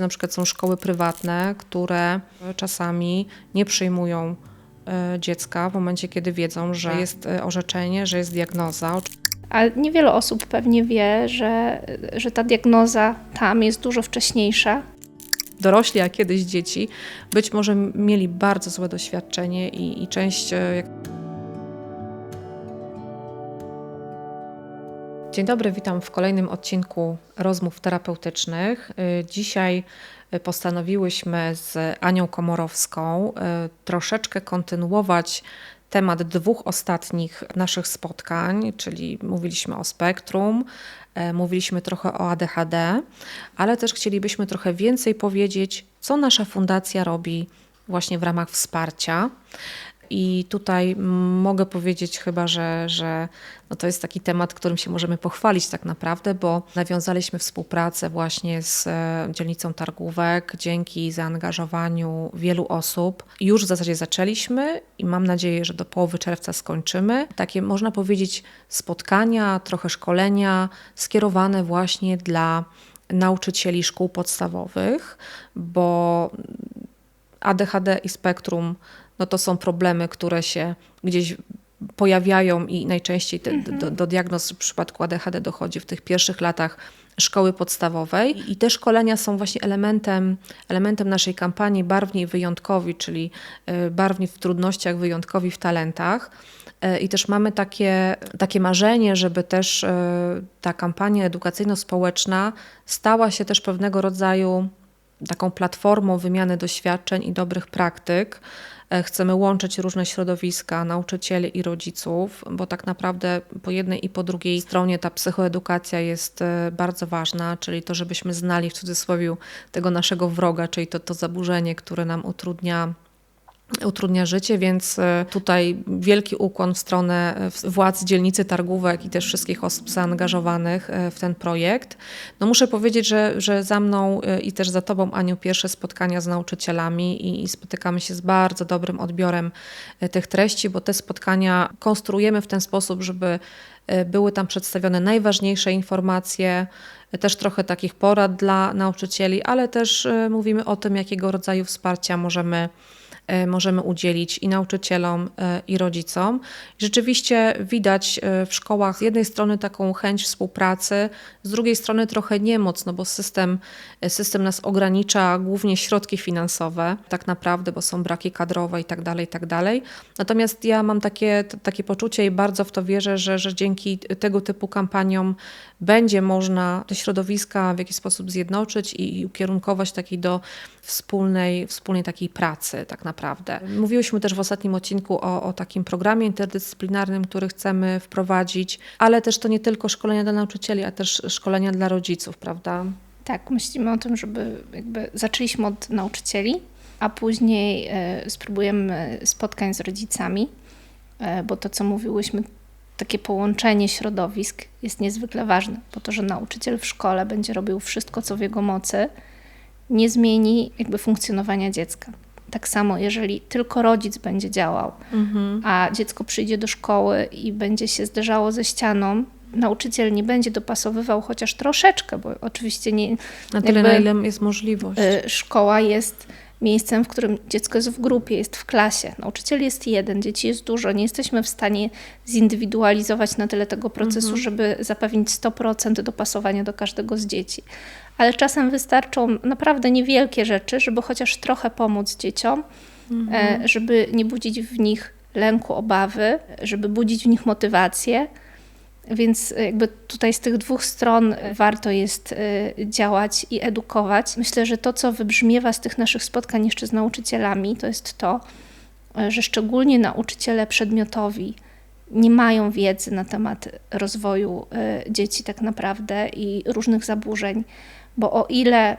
Na przykład są szkoły prywatne, które czasami nie przyjmują e, dziecka w momencie, kiedy wiedzą, że jest e, orzeczenie, że jest diagnoza. Ale niewiele osób pewnie wie, że, że ta diagnoza tam jest dużo wcześniejsza. Dorośli, a kiedyś dzieci, być może mieli bardzo złe doświadczenie i, i część. e, Jak... Dzień dobry, witam w kolejnym odcinku rozmów terapeutycznych. Y, Dzisiaj y, postanowiłyśmy z Anią Komorowską y, troszeczkę kontynuować temat dwóch ostatnich naszych spotkań, czyli mówiliśmy o spektrum, mówiliśmy trochę o ADHD, ale też chcielibyśmy trochę więcej powiedzieć, co nasza fundacja robi właśnie w ramach wsparcia. I tutaj mogę powiedzieć chyba, że, że no to jest taki temat, którym się możemy pochwalić tak naprawdę, bo nawiązaliśmy współpracę właśnie z e, dzielnicą Targówek dzięki zaangażowaniu wielu osób. Już w zasadzie zaczęliśmy i mam nadzieję, że do połowy czerwca skończymy. Takie można powiedzieć spotkania, trochę szkolenia skierowane właśnie dla nauczycieli szkół podstawowych, bo ADHD i spektrum no to są problemy, które się gdzieś pojawiają i najczęściej te, do, do diagnoz w przypadku ADHD dochodzi w tych pierwszych latach szkoły podstawowej. I te szkolenia są właśnie elementem, elementem naszej kampanii Barwni Wyjątkowi, czyli y, Barwni w trudnościach, wyjątkowi w talentach. Y, I też mamy takie, takie marzenie, żeby też y, ta kampania edukacyjno-społeczna stała się też pewnego rodzaju taką platformą wymiany doświadczeń i dobrych praktyk. E, Chcemy łączyć różne środowiska, nauczycieli i rodziców, bo tak naprawdę po jednej i po drugiej stronie ta psychoedukacja jest e, bardzo ważna, czyli to, żebyśmy znali w cudzysłowie tego naszego wroga, czyli to, to zaburzenie, które nam utrudnia utrudnia życie, więc e, tutaj wielki ukłon w stronę e, władz dzielnicy Targówek i też wszystkich osób zaangażowanych e, w ten projekt. No muszę powiedzieć, że, że za mną i też za Tobą, Aniu, pierwsze spotkania z nauczycielami i, i spotykamy się z bardzo dobrym odbiorem tych treści, bo te spotkania konstruujemy w ten sposób, żeby były tam przedstawione najważniejsze informacje, też trochę takich porad dla nauczycieli, ale też mówimy o tym, jakiego rodzaju wsparcia możemy możemy udzielić i nauczycielom, e, i rodzicom. Rzeczywiście widać e, w szkołach z jednej strony taką chęć współpracy, z drugiej strony trochę niemoc, no bo system, system nas ogranicza, głównie środki finansowe, tak naprawdę, bo są braki kadrowe i tak dalej, i tak dalej. Natomiast ja mam takie, takie poczucie i bardzo w to wierzę, że, że dzięki tego typu kampaniom będzie można te środowiska w jakiś sposób zjednoczyć i, ukierunkować takiej do wspólnej, wspólnej takiej pracy tak naprawdę. Mówiłyśmy też w ostatnim odcinku o, o takim programie interdyscyplinarnym, który chcemy wprowadzić, ale też to nie tylko szkolenia dla nauczycieli, a też szkolenia dla rodziców, prawda? Tak, myślimy o tym, żeby jakby zaczęliśmy od nauczycieli, a później e, spróbujemy spotkań z rodzicami, e, bo to, co mówiłyśmy, takie połączenie środowisk jest niezwykle ważne, po to, że nauczyciel w szkole będzie robił wszystko, co w jego mocy, nie zmieni jakby funkcjonowania dziecka. Tak samo, jeżeli tylko rodzic będzie działał, a dziecko przyjdzie do szkoły i będzie się zderzało ze ścianą, nauczyciel nie będzie dopasowywał chociaż troszeczkę, bo oczywiście nie. Na tyle, na ile jest możliwość. y, Szkoła jest miejscem, w którym dziecko jest w grupie, jest w klasie. Nauczyciel jest jeden, dzieci jest dużo. Nie jesteśmy w stanie zindywidualizować na tyle tego procesu, żeby zapewnić 100% dopasowania do każdego z dzieci. Ale czasem wystarczą naprawdę niewielkie rzeczy, żeby chociaż trochę pomóc dzieciom, e, żeby nie budzić w nich lęku, obawy, żeby budzić w nich motywację. Więc jakby tutaj z tych dwóch stron warto jest y, działać i edukować. Myślę, że to, co wybrzmiewa z tych naszych spotkań jeszcze z nauczycielami, to jest to, że szczególnie nauczyciele przedmiotowi nie mają wiedzy na temat rozwoju dzieci tak naprawdę i różnych zaburzeń, bo o ile,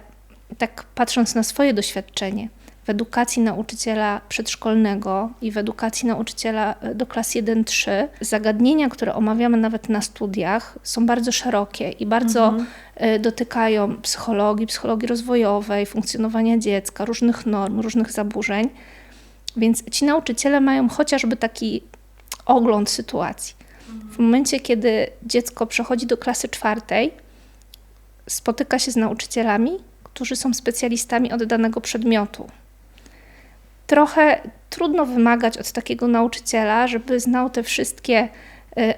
tak patrząc na swoje doświadczenie, w edukacji nauczyciela przedszkolnego i w edukacji nauczyciela e, do klas 1-3 zagadnienia, które omawiamy nawet na studiach, są bardzo szerokie i bardzo e, dotykają psychologii, psychologii rozwojowej, funkcjonowania dziecka, różnych norm, różnych zaburzeń. Więc ci nauczyciele mają chociażby taki ogląd sytuacji. W momencie, kiedy dziecko przechodzi do klasy czwartej, spotyka się z nauczycielami, którzy są specjalistami od danego przedmiotu. Trochę trudno wymagać od takiego nauczyciela, żeby znał te wszystkie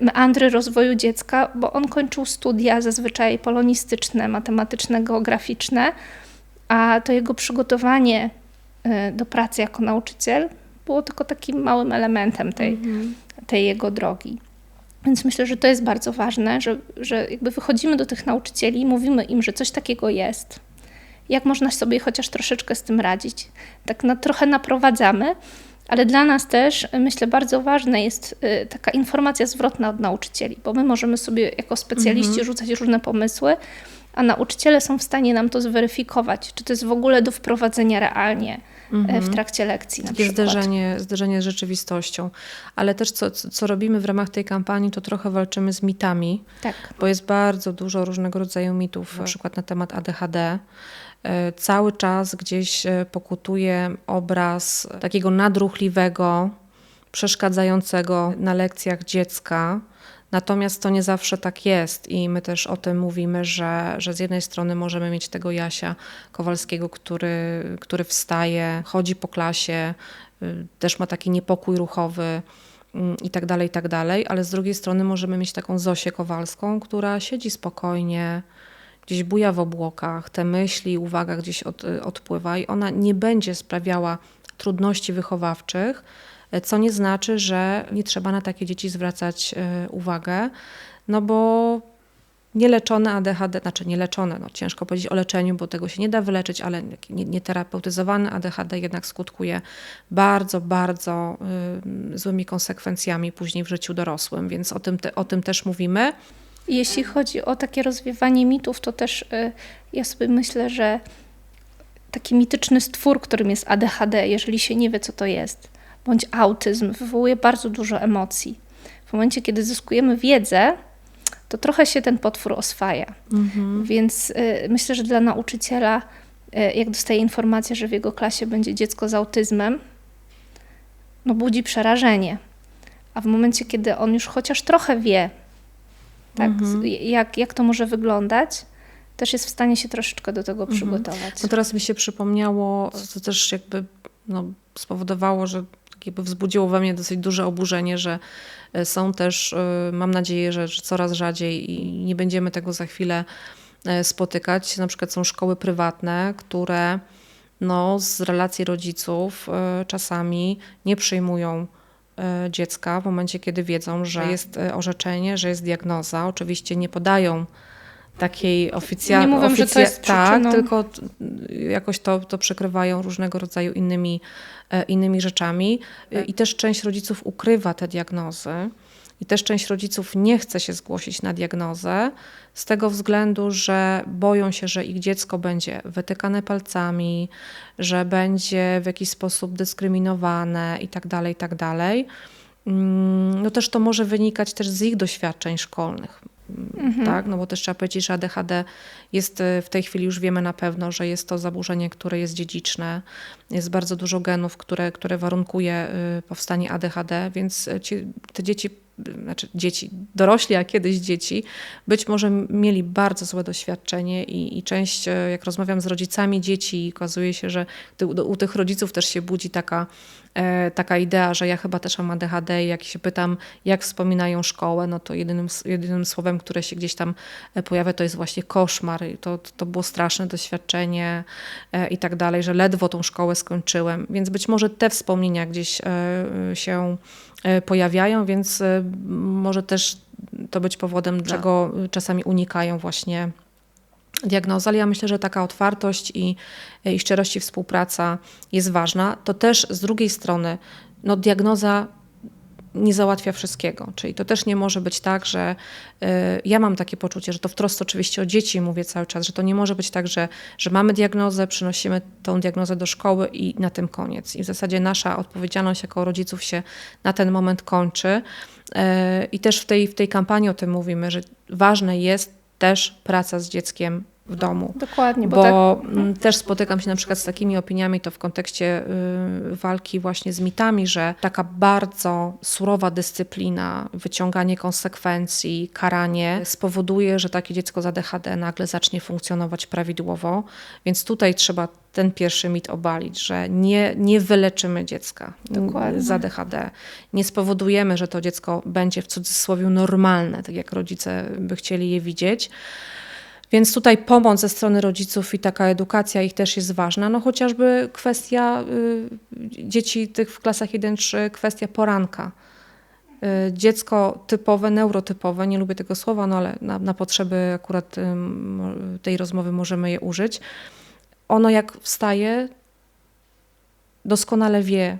meandry rozwoju dziecka, bo on kończył studia zazwyczaj polonistyczne, matematyczne, geograficzne, a to jego przygotowanie y, do pracy jako nauczyciel było tylko takim małym elementem tej, mhm. tej jego drogi. Więc myślę, że to jest bardzo ważne, że, że jakby wychodzimy do tych nauczycieli i mówimy im, że coś takiego jest. Jak można sobie chociaż troszeczkę z tym radzić? Tak na, trochę naprowadzamy, ale dla nas też, myślę, bardzo ważna jest y, taka informacja zwrotna od nauczycieli, bo my możemy sobie jako specjaliści mhm. rzucać różne pomysły, a nauczyciele są w stanie nam to zweryfikować, czy to jest w ogóle do wprowadzenia realnie mhm. w trakcie lekcji. Na Takie zderzenie, zderzenie z rzeczywistością. Ale też co, co robimy w ramach tej kampanii, to trochę walczymy z mitami, tak. bo jest bardzo dużo różnego rodzaju mitów, na przykład na temat ADHD. E, cały czas gdzieś e, pokutuje obraz takiego nadruchliwego, przeszkadzającego na lekcjach dziecka, Natomiast to nie zawsze tak jest i my też o tym mówimy, że, że z jednej strony możemy mieć tego Jasia Kowalskiego, który, który wstaje, chodzi po klasie, y, też ma taki niepokój ruchowy mm, i tak dalej, i tak dalej, ale z drugiej strony możemy mieć taką Zosię Kowalską, która siedzi spokojnie, gdzieś buja w obłokach, te myśli, uwaga gdzieś od, odpływa i ona nie będzie sprawiała trudności wychowawczych, co nie znaczy, że nie trzeba na takie dzieci zwracać e, uwagę, no bo nieleczone ADHD, znaczy nieleczone, no ciężko powiedzieć o leczeniu, bo tego się nie da wyleczyć, ale nieterapeutyzowane ADHD jednak skutkuje bardzo, bardzo y, złymi konsekwencjami później w życiu dorosłym, więc o tym, te, o tym też mówimy. Jeśli chodzi o takie rozwiewanie mitów, to też y, ja sobie myślę, że taki mityczny stwór, którym jest ADHD, jeżeli się nie wie, co to jest, bądź autyzm wywołuje bardzo dużo emocji. W momencie, kiedy zyskujemy wiedzę, to trochę się ten potwór oswaja. Mhm. Więc y, myślę, że dla nauczyciela, y, jak dostaje informację, że w jego klasie będzie dziecko z autyzmem, no budzi przerażenie. A w momencie, kiedy on już chociaż trochę wie, tak, mhm. jak, jak to może wyglądać, też jest w stanie się troszeczkę do tego mhm. przygotować. No teraz mi się przypomniało, co też jakby no, spowodowało, że jakby wzbudziło we mnie dosyć duże oburzenie, że e, są też, e, mam nadzieję, że, coraz rzadziej i nie będziemy tego za chwilę e, spotykać. Na przykład są szkoły prywatne, które no, z relacji rodziców czasami nie przyjmują dziecka w momencie, kiedy wiedzą, że tak. jest orzeczenie, że jest diagnoza. Oczywiście nie podają takiej oficjalnej. Nie mówią, oficja- że to jest Tak, tylko jakoś to, to przykrywają różnego rodzaju innymi, e, innymi rzeczami. Tak. I też część rodziców ukrywa te diagnozy. I też część rodziców nie chce się zgłosić na diagnozę z tego względu, że boją się, że ich dziecko będzie wytykane palcami, że będzie w jakiś sposób dyskryminowane itd., tak itd. Tak mm, no też to może wynikać też z ich doświadczeń szkolnych. Mhm. Tak? No bo też trzeba powiedzieć, że ADHD jest y, w tej chwili już wiemy na pewno, że jest to zaburzenie, które jest dziedziczne. Jest bardzo dużo genów, które, które warunkuje y, powstanie ADHD, więc ci, te dzieci znaczy dzieci, dorośli, a kiedyś dzieci, być może mieli bardzo złe doświadczenie i, i część, e, jak rozmawiam z rodzicami dzieci, okazuje się, że u tych rodziców też się budzi taka, e, taka idea, że ja chyba też mam ADHD i jak się pytam, jak wspominają szkołę, no to jedynym, jedynym słowem, które się gdzieś tam e, pojawia, to jest właśnie koszmar. I to, to było straszne doświadczenie i tak dalej, że ledwo tą szkołę skończyłem. Więc być może te wspomnienia gdzieś się E, pojawiają, więc e, może też to być powodem, tak. dlaczego czasami unikają właśnie diagnozy, ale ja myślę, że taka otwartość i, i szczerość i współpraca jest ważna. To też z drugiej strony, no diagnoza nie załatwia wszystkiego. Czyli to też nie może być tak, że y, ja mam takie poczucie, że to w trosce oczywiście o dzieci mówię cały czas, że to nie może być tak, że, że mamy diagnozę, przynosimy tą diagnozę do szkoły i na tym koniec. I w zasadzie nasza odpowiedzialność jako rodziców się na ten moment kończy. Y, I też w tej, w tej kampanii o tym mówimy, że ważne jest też praca z dzieckiem w domu. Dokładnie, bo, Bo, tak, też spotykam się na przykład z takimi opiniami, to w kontekście y, walki właśnie z mitami, że taka bardzo surowa dyscyplina, wyciąganie konsekwencji, karanie spowoduje, że takie dziecko z ADHD nagle zacznie funkcjonować prawidłowo. Więc tutaj trzeba ten pierwszy mit obalić, że nie, nie wyleczymy dziecka Dokładnie. z ADHD. Nie spowodujemy, że to dziecko będzie w cudzysłowie normalne, tak jak rodzice by chcieli je widzieć. Więc tutaj pomoc ze strony rodziców i taka edukacja ich też jest ważna. No chociażby kwestia y, dzieci tych w klasach 1-3, kwestia poranka. Y, dziecko typowe, neurotypowe, nie lubię tego słowa, no ale na, na potrzeby akurat ym, tej rozmowy możemy je użyć. Ono jak wstaje, doskonale wie,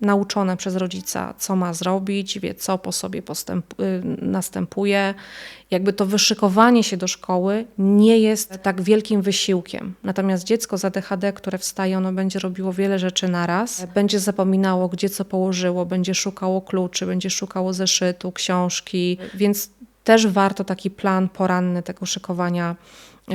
nauczone przez rodzica, co ma zrobić, wie, co po sobie postęp, y, następuje. Jakby to wyszykowanie się do szkoły nie jest tak wielkim wysiłkiem. Natomiast dziecko z ADHD, które wstaje, ono będzie robiło wiele rzeczy naraz, będzie zapominało, gdzie co położyło, będzie szukało kluczy, będzie szukało zeszytu, książki, więc też warto taki plan poranny tego szykowania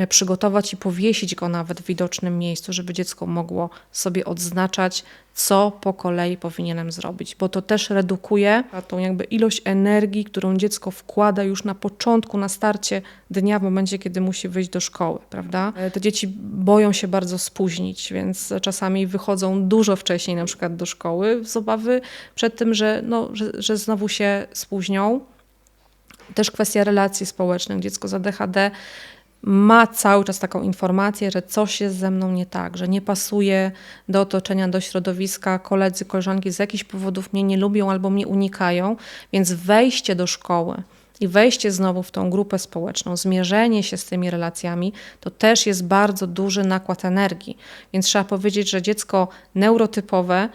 przygotować i powiesić go nawet w widocznym miejscu, żeby dziecko mogło sobie odznaczać, co po kolei powinienem zrobić, bo to też redukuje tą jakby ilość energii, którą dziecko wkłada już na początku, na starcie dnia, w momencie, kiedy musi wyjść do szkoły, prawda? E, Te dzieci boją się bardzo spóźnić, więc czasami wychodzą dużo wcześniej na przykład do szkoły z obawy przed tym, że, no, że, że znowu się spóźnią. Też kwestia relacji społecznych. Dziecko z ADHD ma cały czas taką informację, że coś jest ze mną nie tak, że nie pasuje do otoczenia, do środowiska, koledzy, koleżanki z jakichś powodów mnie nie lubią albo mnie unikają, więc wejście do szkoły i wejście znowu w tą grupę społeczną, zmierzenie się z tymi relacjami, to też jest bardzo duży nakład energii. Więc trzeba powiedzieć, że dziecko neurotypowe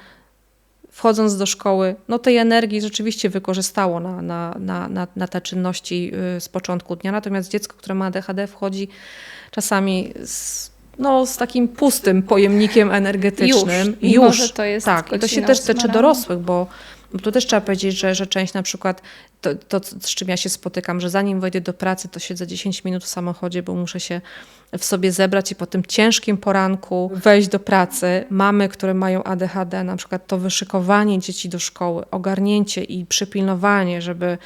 wchodząc do szkoły, no tej energii rzeczywiście wykorzystało na, na, na, na, na te czynności y, z początku dnia. Natomiast dziecko, które ma ADHD, wchodzi czasami z, no, z takim pustym pojemnikiem energetycznym. Już, że to jest tak, i to się też tyczy dorosłych, bo tu też trzeba powiedzieć, że, że część na przykład, to, to z czym ja się spotykam, że zanim wejdę do pracy, to siedzę 10 minut w samochodzie, bo muszę się w sobie zebrać i po tym ciężkim poranku wejść do pracy. Mamy, które mają ADHD, na przykład to wyszykowanie dzieci do szkoły, ogarnięcie i przypilnowanie, żeby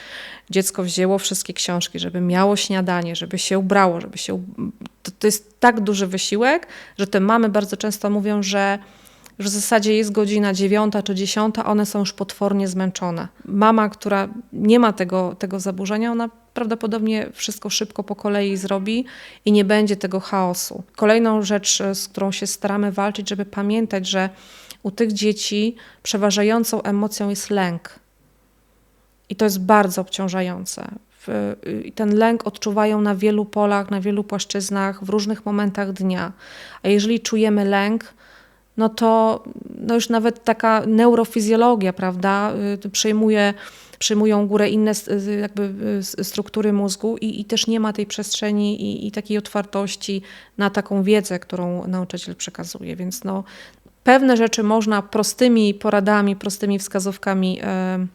dziecko wzięło wszystkie książki, żeby miało śniadanie, żeby się ubrało, żeby się... To, to jest tak duży wysiłek, że te mamy bardzo często mówią, że że w zasadzie jest godzina dziewiąta czy dziesiąta, one są już potwornie zmęczone. Mama, która nie ma tego, tego zaburzenia, ona prawdopodobnie wszystko szybko po kolei zrobi i nie będzie tego chaosu. Kolejną rzecz, z którą się staramy walczyć, żeby pamiętać, że u tych dzieci przeważającą emocją jest lęk. I to jest bardzo obciążające. I ten lęk odczuwają na wielu polach, na wielu płaszczyznach, w różnych momentach dnia. A jeżeli czujemy lęk, no to no już nawet taka neurofizjologia, prawda, y, przejmuje, przejmują górę inne y, jakby y, struktury mózgu i, i też nie ma tej przestrzeni i, i takiej otwartości na taką wiedzę, którą nauczyciel przekazuje. Więc no, pewne rzeczy można prostymi poradami, prostymi wskazówkami e,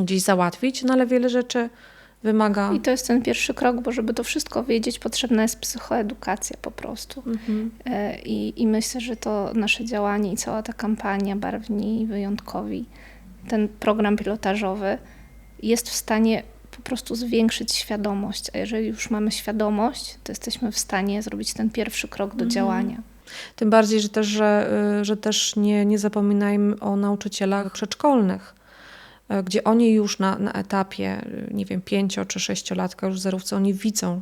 gdzieś załatwić, no ale wiele rzeczy wymaga... I to jest ten pierwszy krok, bo żeby to wszystko wiedzieć, potrzebna jest psychoedukacja po prostu. Mhm. E, I, I myślę, że to nasze działanie i cała ta kampania Barwni i Wyjątkowi, ten program pilotażowy jest w stanie po prostu zwiększyć świadomość. A jeżeli już mamy świadomość, to jesteśmy w stanie zrobić ten pierwszy krok do Mhm. działania. Tym bardziej, że też, że, y, że też nie, nie zapominajmy o nauczycielach przedszkolnych, gdzie oni już na, na etapie, y, nie wiem, pięcio czy sześciolatka już zerówce, oni widzą,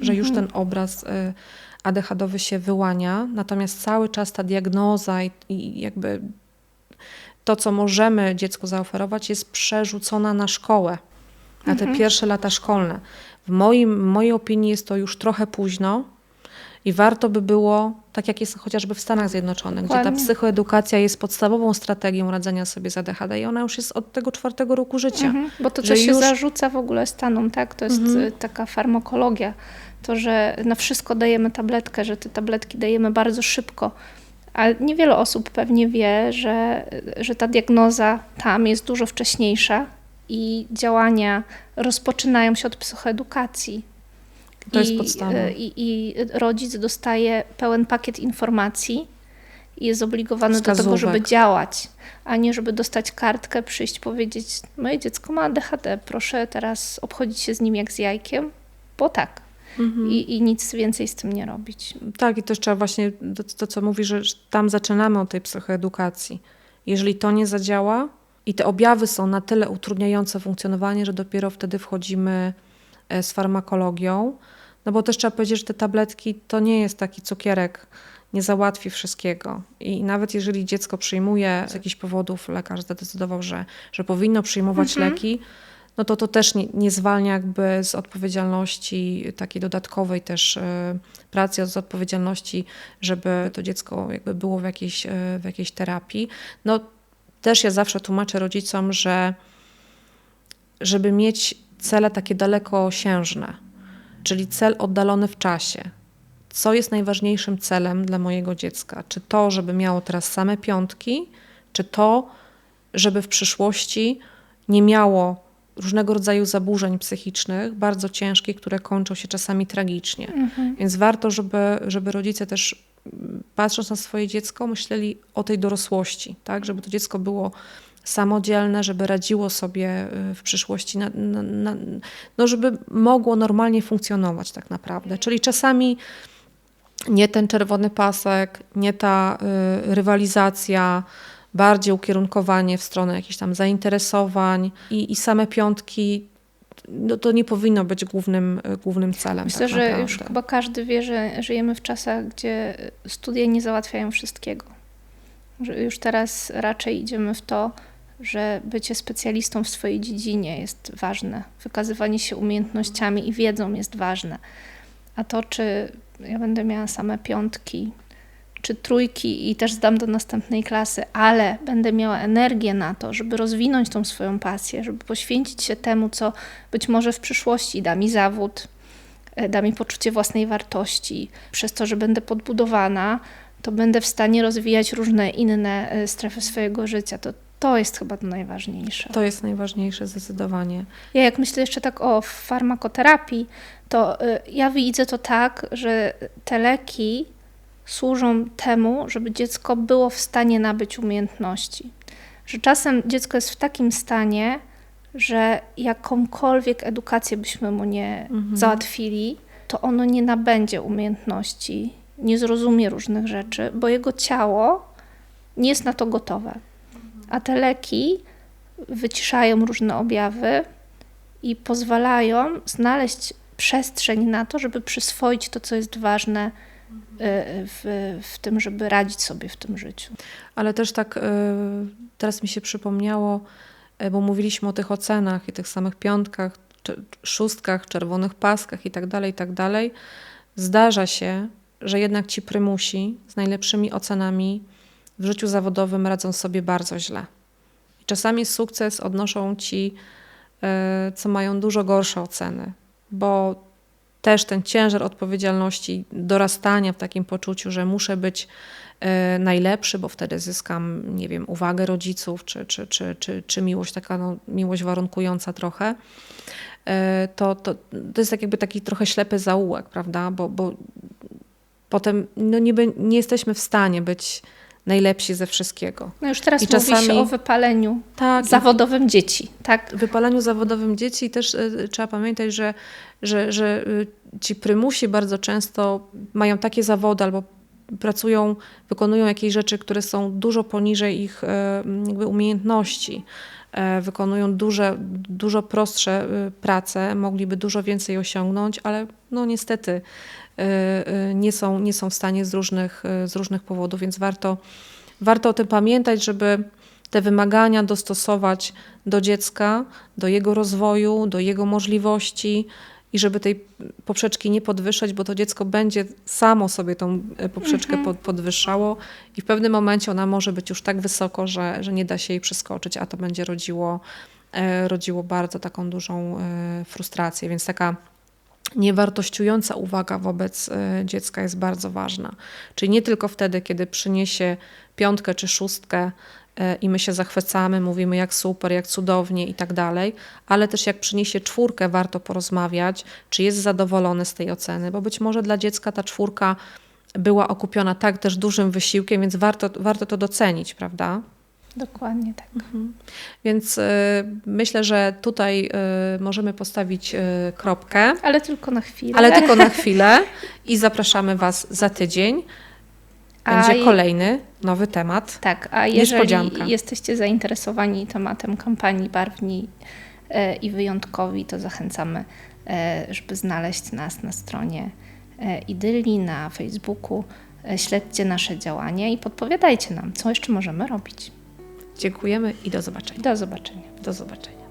że już ten obraz y, ADHD-owy się wyłania, natomiast cały czas ta diagnoza i, i jakby to, co możemy dziecku zaoferować, jest przerzucona na szkołę, na te pierwsze lata szkolne. W moim, w mojej opinii jest to już trochę późno i warto by było, tak jak jest chociażby w Stanach Zjednoczonych, gdzie ta Dokładnie. psychoedukacja jest podstawową strategią radzenia sobie z ADHD i ona już jest od tego czwartego roku życia. Mhm, bo to też się już- zarzuca w ogóle Stanom, tak? To jest Mhm. y, taka farmakologia. To, że na wszystko dajemy tabletkę, że te tabletki dajemy bardzo szybko. Ale niewiele osób pewnie wie, że, że ta diagnoza tam jest dużo wcześniejsza i działania rozpoczynają się od psychoedukacji. To jest I, podstawa. y, I, I rodzic dostaje pełen pakiet informacji i jest zobligowany do tego, Wskazówek. żeby działać, a nie żeby dostać kartkę, przyjść, powiedzieć: Moje dziecko ma ADHD, proszę teraz obchodzić się z nim jak z jajkiem, bo tak. Mhm. I, I nic więcej z tym nie robić. Tak, i też trzeba właśnie to, to co mówi, że tam zaczynamy od tej psychoedukacji. Jeżeli to nie zadziała i te objawy są na tyle utrudniające funkcjonowanie, że dopiero wtedy wchodzimy e, z farmakologią, no bo też trzeba powiedzieć, że te tabletki to nie jest taki cukierek, nie załatwi wszystkiego. I nawet jeżeli dziecko przyjmuje z jakichś powodów, lekarz zadecydował, że, że powinno przyjmować Mhm. leki, no to to też nie, nie zwalnia jakby z odpowiedzialności takiej dodatkowej też e, pracy, z odpowiedzialności, żeby to dziecko jakby było w jakiejś, e, w jakiejś terapii. No też ja zawsze tłumaczę rodzicom, że żeby mieć cele takie dalekosiężne, czyli cel oddalony w czasie. Co jest najważniejszym celem dla mojego dziecka? Czy to, żeby miało teraz same piątki, czy to, żeby w przyszłości nie miało różnego rodzaju zaburzeń psychicznych, bardzo ciężkich, które kończą się czasami tragicznie. Więc warto, żeby, żeby rodzice też mm, patrząc na swoje dziecko, myśleli o tej dorosłości, tak? żeby to dziecko było samodzielne, żeby radziło sobie y, w przyszłości, na, na, na, no żeby mogło normalnie funkcjonować tak naprawdę. Czyli czasami nie ten czerwony pasek, nie ta y, rywalizacja, bardziej ukierunkowanie w stronę jakichś tam zainteresowań i, i same piątki, no to nie powinno być głównym, y, głównym celem. Myślę, tak że już chyba każdy wie, że żyjemy w czasach, gdzie studia nie załatwiają wszystkiego. Że już teraz raczej idziemy w to, że bycie specjalistą w swojej dziedzinie jest ważne, wykazywanie się umiejętnościami i wiedzą jest ważne. A to, czy ja będę miała same piątki, czy trójki i też zdam do następnej klasy, ale będę miała energię na to, żeby rozwinąć tą swoją pasję, żeby poświęcić się temu, co być może w przyszłości da mi zawód, e, da mi poczucie własnej wartości. Przez to, że będę podbudowana, to będę w stanie rozwijać różne inne e, strefy swojego życia. To, to jest chyba to najważniejsze. To jest najważniejsze zdecydowanie. Ja jak myślę jeszcze tak o farmakoterapii, to y, ja widzę to tak, że te leki służą temu, żeby dziecko było w stanie nabyć umiejętności. Że czasem dziecko jest w takim stanie, że jakąkolwiek edukację byśmy mu nie załatwili, to ono nie nabędzie umiejętności, nie zrozumie różnych rzeczy, bo jego ciało nie jest na to gotowe. A te leki wyciszają różne objawy i pozwalają znaleźć przestrzeń na to, żeby przyswoić to, co jest ważne y, w, w tym, żeby radzić sobie w tym życiu. Ale też tak y, teraz mi się przypomniało, y, bo mówiliśmy o tych ocenach i tych samych piątkach, szóstkach, czerwonych paskach i tak dalej, i tak dalej. Zdarza się, że jednak ci prymusi z najlepszymi ocenami w życiu zawodowym radzą sobie bardzo źle. I czasami sukces odnoszą ci, y, co mają dużo gorsze oceny, bo też ten ciężar odpowiedzialności, dorastania w takim poczuciu, że muszę być e, najlepszy, bo wtedy zyskam, nie wiem, uwagę rodziców, czy, czy, czy, czy, czy miłość taka, no, miłość warunkująca trochę, e, to, to, to jest tak jakby taki trochę ślepy zaułek, prawda? Bo, bo potem no, nie, nie jesteśmy w stanie być najlepsi ze wszystkiego. No już teraz I mówi czasami- się o wypaleniu Tak, zawodowym dzieci, tak? w wypalaniu zawodowym dzieci też y, trzeba pamiętać, że, że, że y, ci prymusi bardzo często mają takie zawody albo pracują, wykonują jakieś rzeczy, które są dużo poniżej ich y, jakby umiejętności. E, Wykonują duże, dużo prostsze prace, mogliby dużo więcej osiągnąć, ale no niestety nie są, nie są w stanie z różnych, y, z różnych powodów, więc warto, warto o tym pamiętać, żeby te wymagania dostosować do dziecka, do jego rozwoju, do jego możliwości i żeby tej poprzeczki nie podwyższać, bo to dziecko będzie samo sobie tą poprzeczkę pod, podwyższało i w pewnym momencie ona może być już tak wysoko, że, że nie da się jej przeskoczyć, a to będzie rodziło, rodziło bardzo taką dużą frustrację, więc taka niewartościująca uwaga wobec e, dziecka jest bardzo ważna. Czyli nie tylko wtedy, kiedy przyniesie piątkę czy szóstkę e, i my się zachwycamy, mówimy jak super, jak cudownie i tak dalej, ale też jak przyniesie czwórkę, warto porozmawiać, czy jest zadowolony z tej oceny, bo być może dla dziecka ta czwórka była okupiona tak też dużym wysiłkiem, więc warto, warto to docenić, prawda? Dokładnie tak. Więc y, myślę, że tutaj y, możemy postawić y, kropkę, Ale tylko na chwilę. ale tylko na chwilę i zapraszamy Was za tydzień. A Będzie je- kolejny nowy temat. Tak, a Niespodzianka. jeżeli jesteście zainteresowani tematem kampanii Barwni e, i Wyjątkowi, to zachęcamy, e, żeby znaleźć nas na stronie e, Idylli, na Facebooku. Śledźcie nasze działania i podpowiadajcie nam, co jeszcze możemy robić. Dziękujemy i do zobaczenia. Do zobaczenia. Do zobaczenia.